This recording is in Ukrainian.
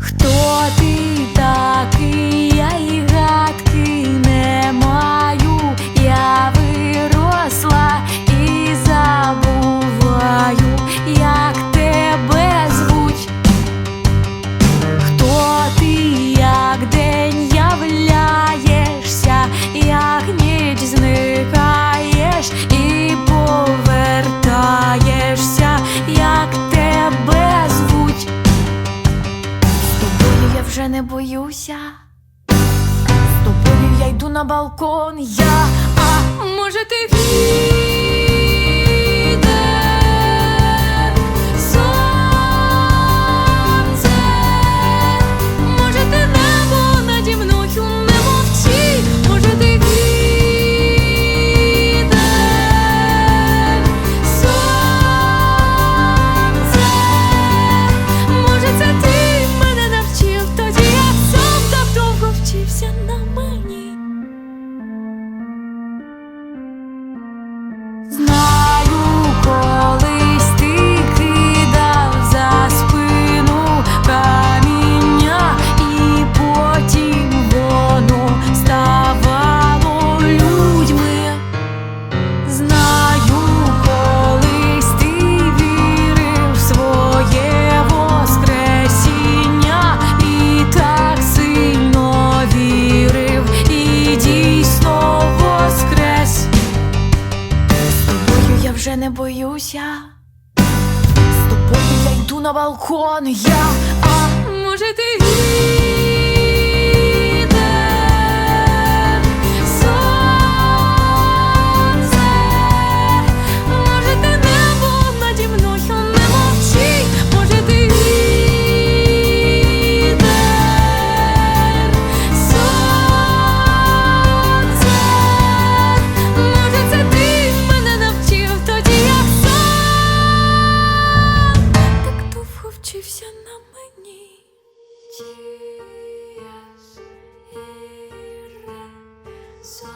Хто вже не боюся, з тобою я йду на балкон, я. а It's not Матуся, з тобою я йду на балкон, я, а може ти. So